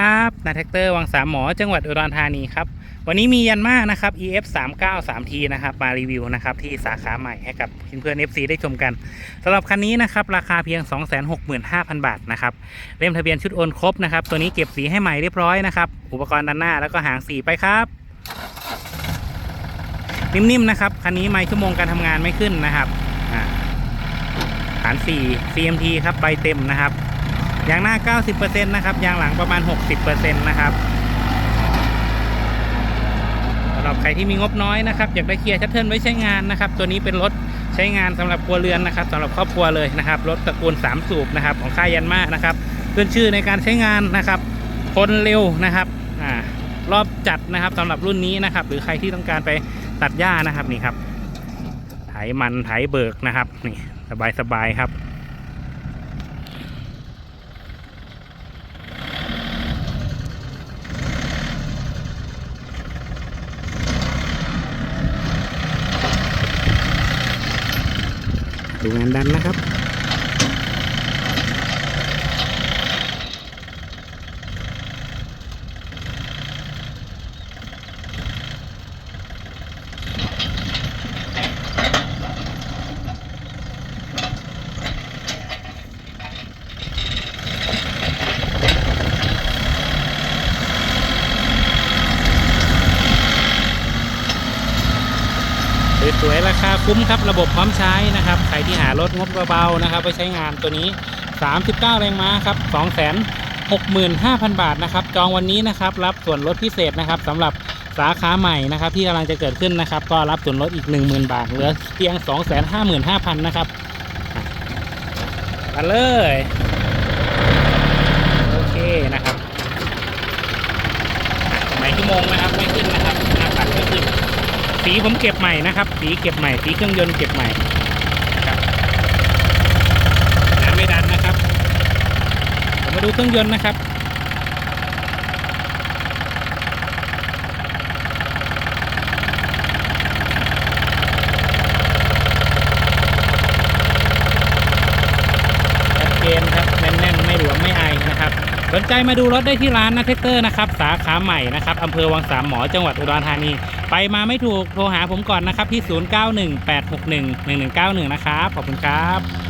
ครับนาแท็กเตอร์วังสามหมอจังหวัดอุดรธานีครับ วันนี้มียันมานะครับ EF 3 9 3 T นะครับมารีวิวนะครับที่สาขาใหม่ให้กับเพื่อนๆ FC ได้ชมกันสำหรับคันนี้นะครับ ราคาเพียง 265,000 บาทนะครับเล่มทะเบียนชุดโอนครบนะครับ ตัวนี้เก็บสีให้ใหม่เรียบร้อยนะครับ อุปกรณ์ด้านหน้าแล้วก็หางสีไปครับ นิ่มๆนะครับคันนี้ไม่ชั่วโมงการทำงานไม่ขึ้นนะครับอ่าฐาน4 CMT ครับใบเต็มนะครับ ยางหน้า 90%นะครับยางหลังประมาณ 60%นะครับสำหรับใครที่มีงบน้อยนะครับอยากได้เกียร์ชัตเทิลไว้ใช้งานนะครับ ตัวนี้เป็นรถใช้งานสำหรับครัวเรือนนะครับสำหรับครอบครัวเลยนะครับรถตระกูล 3 สูบนะครับของค่ายยันมานะครับขึ้นชื่อในการใช้งานนะครับทนเร็วนะครับอ่ารอบจัดนะครับสำหรับรุ่นนี้นะครับ หรือใครที่ต้องการไปตัดหญ้านะครับนี่ครับไถมันไถเบิกนะครับนี่สบายๆครับ ดูงานดันนะครับ สวยๆราคาคุ้มครับระบบพร้อมใช้นะครับใครที่หารถงบเบาๆนะครับไปใช้งานตัวนี้ 39 แรงม้าครับ265,000 บาทนะครับจองวันนี้นะครับรับส่วนลดพิเศษนะครับสำหรับสาขาใหม่นะครับที่กำลังจะเกิดขึ้นนะครับ ก็รับส่วนลดอีก 10,000 บาทเหลือเพียง 255,000 นะครับมาเลยโอเคนะครับหมายชั่วโมงนะครับ สีผมเก็บใหม่นะครับ สีเก็บใหม่ สีเครื่องยนต์เก็บใหม่นะครับน้ำไม่ดันนะครับ ผมมาดูเครื่องยนต์นะครับ ชัดเจนครับแน่นๆ ไม่หลวมไม่ไอนะครับ สนใจมาดูรถได้ที่ร้านนะเทคเตอร์นะครับสาขาใหม่นะครับอำเภอวังสามหมอจังหวัดอุดรธานี ไปมาไม่ถูกโทรหาผมก่อนนะครับที่ 0918611191 นะครับขอบคุณครับ